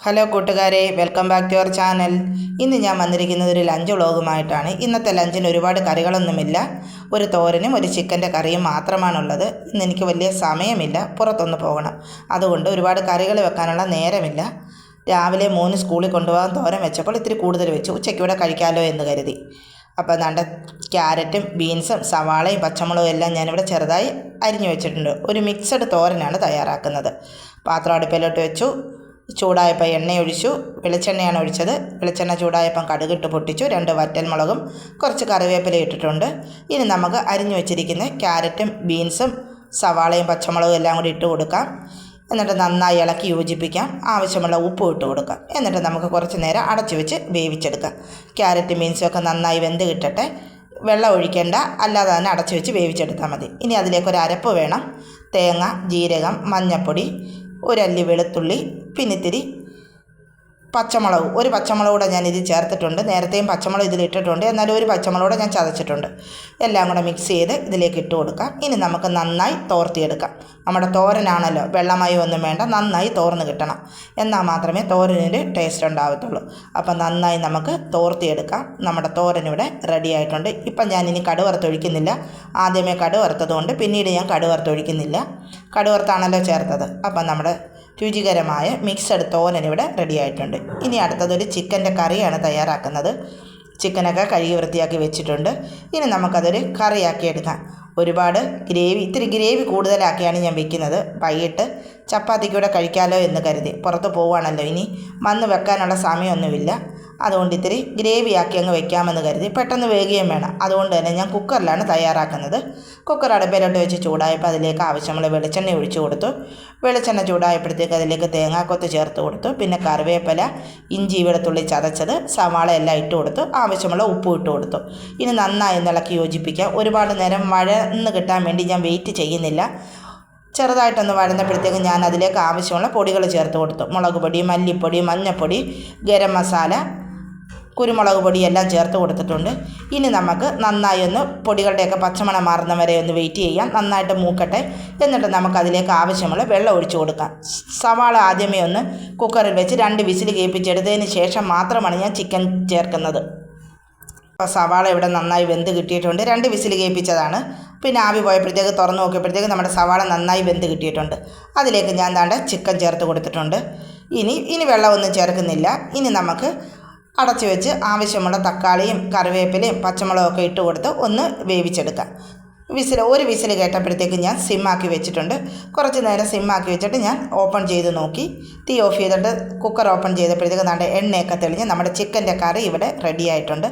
Hello കൂട്ടുകാരെ welcome back to our channel. ഇന്ന് ഞാൻ വന്നിരിക്കുന്നത് ഒരു ലഞ്ച് വ്ളോഗുമായിട്ടാണ്. ഇന്നത്തെ ലഞ്ചിന് ഒരുപാട് കറികളൊന്നുമില്ല. ഒരു തോരനും ഒരു ചിക്കന്റെ കറിയും മാത്രമാണുള്ളത്. ഇന്ന് എനിക്ക് വലിയ സമയമില്ല. പുറത്തൊന്ന് പോകണം. അതുകൊണ്ട് ഒരുപാട് കറികൾ വെക്കാനുള്ള നേരമില്ല. രാവിലെ മൂന്ന് സ്കൂളിൽ കൊണ്ടുപോകാൻ തോരൻ വെച്ചപ്പോൾ ഇത്തിരി കൂടുതൽ വെച്ചു. ഉച്ചയ്ക്ക് ഇവിടെ കഴിക്കാമല്ലോ എന്ന് കരുതി. അപ്പോൾ നല്ല ക്യാരറ്റും ബീൻസും സവാളയും പച്ചമുളകും എല്ലാം ഞാനിവിടെ ചെറുതായി അരിഞ്ഞു വെച്ചിട്ടുണ്ട്. ഒരു മിക്സഡ് തോരനാണ് തയ്യാറാക്കുന്നത്. പാത്രം അടുപ്പിലോട്ട് വെച്ചു. ചൂടായപ്പോൾ എണ്ണ ഒഴിച്ചു വെളിച്ചെണ്ണയാണ് ഒഴിച്ചത്. വെളിച്ചെണ്ണ ചൂടായപ്പം കടുകിട്ട് പൊട്ടിച്ചു. രണ്ട് വറ്റൽമുളകും കുറച്ച് കറിവേപ്പില ഇട്ടിട്ടുണ്ട്. ഇനി നമുക്ക് അരിഞ്ഞു വെച്ചിരിക്കുന്ന ക്യാരറ്റും ബീൻസും സവാളയും പച്ചമുളകും എല്ലാം കൂടി ഇട്ട് കൊടുക്കാം. എന്നിട്ട് നന്നായി ഇളക്കി യോജിപ്പിക്കാം. ആവശ്യമുള്ള ഉപ്പ് ഇട്ട് കൊടുക്കാം. എന്നിട്ട് നമുക്ക് കുറച്ച് നേരം അടച്ചു വെച്ച് വേവിച്ചെടുക്കാം. ക്യാരറ്റും ബീൻസും ഒക്കെ നന്നായി വെന്ത് കിട്ടട്ടെ. വെള്ളം ഒഴിക്കേണ്ട. അല്ലാതെ തന്നെ അടച്ചു വെച്ച് വേവിച്ചെടുത്താൽ മതി. ഇനി അതിലേക്ക് ഒരു അരപ്പ് വേണം. തേങ്ങ ജീരകം മഞ്ഞൾപ്പൊടി ഒരല്ലി വെളുത്തുള്ളി പിന്നെ ഇത്തിരി പച്ചമുളക് ഒരു പച്ചമുളക് കൂടെ ഞാൻ ഇതിൽ ചേർത്തിട്ടുണ്ട്. നേരത്തെയും പച്ചമുളക് ഇതിലിട്ടിട്ടുണ്ട് എന്നാലും ഒരു പച്ചമുളക് കൂടെ ഞാൻ ചതച്ചിട്ടുണ്ട്. എല്ലാം കൂടെ മിക്സ് ചെയ്ത് ഇതിലേക്ക് ഇട്ട് കൊടുക്കാം. ഇനി നമുക്ക് നന്നായി തോർത്തിയെടുക്കാം. നമ്മുടെ തോരനാണല്ലോ വെള്ളമായി ഒന്നും വേണ്ട നന്നായി തോർന്ന് കിട്ടണം. എന്നാൽ മാത്രമേ തോരനിൽ ടേസ്റ്റ് ഉണ്ടാവത്തുള്ളൂ. അപ്പം നന്നായി നമുക്ക് തോർത്തിയെടുക്കാം. നമ്മുടെ തോരനിവിടെ റെഡി ആയിട്ടുണ്ട്. ഇപ്പം ഞാൻ ഇനി കടുവറുത്തൊഴിക്കുന്നില്ല ആദ്യമേ കടുവറുത്തതുകൊണ്ട് പിന്നീട് ഞാൻ കടുവറുത്തൊഴിക്കുന്നില്ല കടുവറുത്താണല്ലോ ചേർത്തത്. അപ്പം നമ്മുടെ രുചികരമായ മിക്സഡ് തോരൻ ഇവിടെ റെഡി ആയിട്ടുണ്ട്. ഇനി അടുത്തതൊരു ചിക്കന്റെ കറിയാണ് തയ്യാറാക്കുന്നത്. ചിക്കനൊക്കെ കഴുകി വൃത്തിയാക്കി വെച്ചിട്ടുണ്ട്. ഇനി നമുക്കതൊരു കറിയാക്കി എടുക്കാം. ഒരുപാട് ഗ്രേവി ഇത്തിരി ഗ്രേവി കൂടുതലാക്കിയാണ് ഞാൻ വെക്കുന്നത്. വൈകിട്ട് ചപ്പാത്തിക്കൂടെ കഴിക്കാമല്ലോ എന്ന് കരുതി. പുറത്ത് പോവുകയാണല്ലോ ഇനി. വന്ന് വെക്കാനുള്ള സമയമൊന്നുമില്ല. അതുകൊണ്ട് ഇത്തിരി ഗ്രേവി ആക്കി അങ്ങ് വെക്കാമെന്ന് കരുതി പെട്ടെന്ന് വേകുകയും വേണം. അതുകൊണ്ട് തന്നെ ഞാൻ കുക്കറിലാണ് തയ്യാറാക്കുന്നത്. കുക്കർ അടുപ്പിലോട്ട് വെച്ച് ചൂടായപ്പോൾ അതിലേക്ക് ആവശ്യമുള്ള വെളിച്ചെണ്ണ ഒഴിച്ചു കൊടുത്തു. വെളിച്ചെണ്ണ ചൂടായപ്പോഴത്തേക്ക് അതിലേക്ക് തേങ്ങാക്കൊത്ത് ചേർത്ത് കൊടുത്തു. പിന്നെ കറിവേപ്പില ഇഞ്ചി വെളുത്തുള്ളി ചതച്ചത് സവാള എല്ലാം ഇട്ട് കൊടുത്തു. ആവശ്യമുള്ള ഉപ്പും ഇട്ട് കൊടുത്തു. ഇനി നന്നായി ഇളക്കി യോജിപ്പിക്കുക ഒരുപാട് നേരം വഴന്ന് കിട്ടാൻ വേണ്ടി ഞാൻ വെയിറ്റ് ചെയ്യുന്നില്ല. ചെറുതായിട്ടൊന്ന് വഴന്നപ്പോഴത്തേക്ക് ഞാൻ അതിലേക്ക് ആവശ്യമുള്ള പൊടികൾ ചേർത്ത് കൊടുത്തു. മുളക് പൊടി മല്ലിപ്പൊടി മഞ്ഞൾപ്പൊടി ഗരം മസാല കുരുമുളക് പൊടിയെല്ലാം ചേർത്ത് കൊടുത്തിട്ടുണ്ട്. ഇനി നമുക്ക് നന്നായി ഒന്ന് പൊടികളുടെയൊക്കെ പച്ചമണം മാറുന്ന വരെ ഒന്ന് വെയിറ്റ് ചെയ്യാം. നന്നായിട്ട് മൂക്കട്ടെ. എന്നിട്ട് നമുക്ക് അതിലേക്ക് ആവശ്യമുള്ള വെള്ളം ഒഴിച്ചു കൊടുക്കാം. സവാള ആദ്യമേ ഒന്ന് കുക്കറിൽ വെച്ച് രണ്ട് വിസിൽ കേൾപ്പിച്ചെടുത്തതിന് ശേഷം മാത്രമാണ് ഞാൻ ചിക്കൻ ചേർക്കുന്നത്. അപ്പോൾ സവാള ഇവിടെ നന്നായി വെന്ത് കിട്ടിയിട്ടുണ്ട്. രണ്ട് വിസിൽ കേൾപ്പിച്ചതാണ്. പിന്നെ ആവി പോയപ്പോഴത്തേക്ക് തുറന്ന് നോക്കിയപ്പോഴത്തേക്ക് നമ്മുടെ സവാള നന്നായി വെന്ത് കിട്ടിയിട്ടുണ്ട്. അതിലേക്ക് ഞാൻ താണ്ട ചിക്കൻ ചേർത്ത് കൊടുത്തിട്ടുണ്ട്. ഇനി ഇനി വെള്ളമൊന്നും ചേർക്കുന്നില്ല. ഇനി നമുക്ക് അടച്ചു വെച്ച് ആവശ്യമുള്ള തക്കാളിയും കറിവേപ്പിലയും പച്ചമുളകൊക്കെ ഇട്ട് കൊടുത്ത് ഒന്ന് വേവിച്ചെടുക്കാം വിസിൽ ഒരു വിസിൽ കേട്ടപ്പോഴത്തേക്ക് ഞാൻ സിമ്മാക്കി വെച്ചിട്ടുണ്ട്. കുറച്ച് നേരം സിമ്മാക്കി വെച്ചിട്ട് ഞാൻ ഓപ്പൺ ചെയ്ത് നോക്കി. തീ ഓഫ് ചെയ്തിട്ട് കുക്കർ ഓപ്പൺ ചെയ്തപ്പോഴത്തേക്ക് നമ്മുടെ എണ്ണയൊക്കെ തെളിഞ്ഞ് നമ്മുടെ ചിക്കന്റെ കറി ഇവിടെ റെഡി ആയിട്ടുണ്ട്.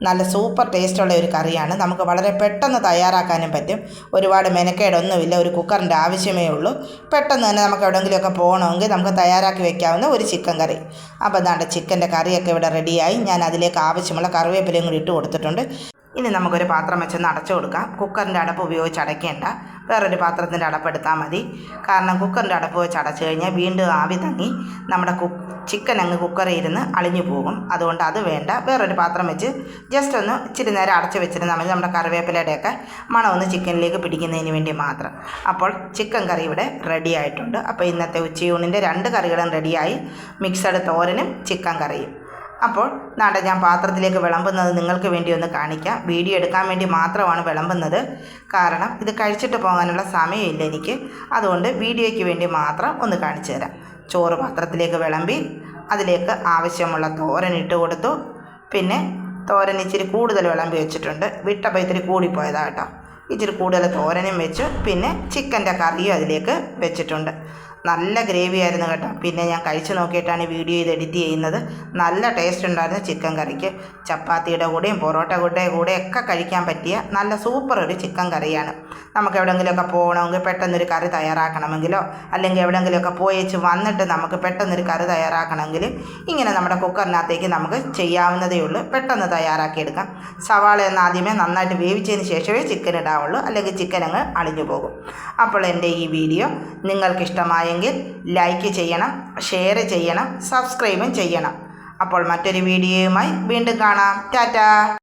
നല്ല സൂപ്പർ ടേസ്റ്റുള്ള ഒരു കറിയാണ്. നമുക്ക് വളരെ പെട്ടെന്ന് തയ്യാറാക്കാനും പറ്റും. ഒരുപാട് മെനക്കേടൊന്നുമില്ല. ഒരു കുക്കറിന്റെ ആവശ്യമേ ഉള്ളൂ. പെട്ടെന്ന് തന്നെ നമുക്ക് എവിടെയെങ്കിലുമൊക്കെ പോകണമെങ്കിൽ നമുക്ക് തയ്യാറാക്കി വെക്കാവുന്ന ഒരു ചിക്കൻ കറി. അപ്പോൾ അതാണ്ട് ചിക്കന്റെ കറിയൊക്കെ ഇവിടെ റെഡിയായി. ഞാൻ അതിലേക്ക് ആവശ്യമുള്ള കറിവേപ്പിലയും കൂടി ഇട്ട് കൊടുത്തിട്ടുണ്ട്. ഇനി നമുക്കൊരു പാത്രം വെച്ചൊന്ന് അടച്ചു കൊടുക്കാം. കുക്കറിന്റെ അടപ്പ് ഉപയോഗിച്ച് അടയ്ക്കേണ്ട. വേറൊരു പാത്രത്തിന്റെ അടപ്പെടുത്താൽ മതി. കാരണം കുക്കറിന്റെ അടപ്പ് വെച്ച് അടച്ചു കഴിഞ്ഞാൽ വീണ്ടും ആവി തങ്ങി നമ്മുടെ കു ചിക്കൻ അങ്ങ് കുക്കറിൽ ഇരുന്ന് അളിഞ്ഞു പോകും. അതുകൊണ്ട് അത് വേണ്ട. വേറൊരു പാത്രം വെച്ച് ജസ്റ്റ് ഒന്ന് ഇച്ചിരി നേരം അടച്ചു വെച്ചിരുന്നാൽ മതി. നമ്മുടെ കറിവേപ്പിലയുടെയൊക്കെ മണം ഒന്ന് ചിക്കനിലേക്ക് പിടിക്കുന്നതിന് വേണ്ടി മാത്രം. അപ്പോൾ ചിക്കൻ കറി ഇവിടെ റെഡി ആയിട്ടുണ്ട്. അപ്പോൾ ഇന്നത്തെ ഉച്ചയൂണിന്റെ രണ്ട് കറികളും റെഡിയായി മിക്സഡ് തോരനും ചിക്കൻ കറിയും. അപ്പോൾ നാട്ടെ ഞാൻ പാത്രത്തിലേക്ക് വിളമ്പുന്നത് നിങ്ങൾക്ക് വേണ്ടി ഒന്ന് കാണിക്കാം. വീഡിയോ എടുക്കാൻ വേണ്ടി മാത്രമാണ് വിളമ്പുന്നത്. കാരണം ഇത് കഴിച്ചിട്ട് പോകാനുള്ള സമയമില്ല എനിക്ക്. അതുകൊണ്ട് വീഡിയോയ്ക്ക് വേണ്ടി മാത്രം ഒന്ന് കാണിച്ചു തരാം. ചോറ് പാത്രത്തിലേക്ക് വിളമ്പി അതിലേക്ക് ആവശ്യമുള്ള തോരൻ ഇട്ട് കൊടുത്തു. പിന്നെ തോരൻ ഇച്ചിരി കൂടുതൽ വിളമ്പി വെച്ചിട്ടുണ്ട്. വിട്ടപ്പോൾ ഇത്തിരി കൂടിപ്പോയതാണ് കേട്ടോ. ഇച്ചിരി കൂടുതൽ തോരനും വെച്ചു. പിന്നെ ചിക്കന്റെ കറിയും അതിലേക്ക് വെച്ചിട്ടുണ്ട്. നല്ല ഗ്രേവി ആയിരുന്നു കേട്ടോ. പിന്നെ ഞാൻ കഴിച്ചു നോക്കിയിട്ടാണ് വീഡിയോ ഇത് എഡിറ്റ് ചെയ്യുന്നത്. നല്ല ടേസ്റ്റ് ഉണ്ടായിരുന്നു ചിക്കൻ കറിക്ക്. ചപ്പാത്തിയുടെ കൂടെയും പൊറോട്ട കൂടെ കൂടെയൊക്കെ കഴിക്കാൻ പറ്റിയ നല്ല സൂപ്പർ ഒരു ചിക്കൻ കറിയാണ്. നമുക്ക് എവിടെയെങ്കിലുമൊക്കെ പോകണമെങ്കിൽ പെട്ടെന്നൊരു കറി തയ്യാറാക്കണമെങ്കിലോ അല്ലെങ്കിൽ എവിടെയെങ്കിലുമൊക്കെ പോയേച്ച് വന്നിട്ട് നമുക്ക് പെട്ടെന്നൊരു കറി തയ്യാറാക്കണമെങ്കിൽ ഇങ്ങനെ നമ്മുടെ കുക്കറിനകത്തേക്ക് നമുക്ക് ചെയ്യാവുന്നതേ ഉള്ളൂ. പെട്ടെന്ന് തയ്യാറാക്കിയെടുക്കാം. സവാള എന്ന് ആദ്യമേ നന്നായിട്ട് വേവിച്ചതിന് ശേഷമേ ചിക്കൻ ഇടാവുള്ളൂ അല്ലെങ്കിൽ ചിക്കൻ അങ്ങ് അളിഞ്ഞു പോകും. അപ്പോൾ എന്റെ ഈ വീഡിയോ നിങ്ങൾക്ക് ഇഷ്ടമായെങ്കിൽ ലൈക്ക് ചെയ്യണം ഷെയർ ചെയ്യണം സബ്സ്ക്രൈബും ചെയ്യണം. അപ്പോൾ മറ്റൊരു വീഡിയോയുമായി വീണ്ടും കാണാം. ടാറ്റാ!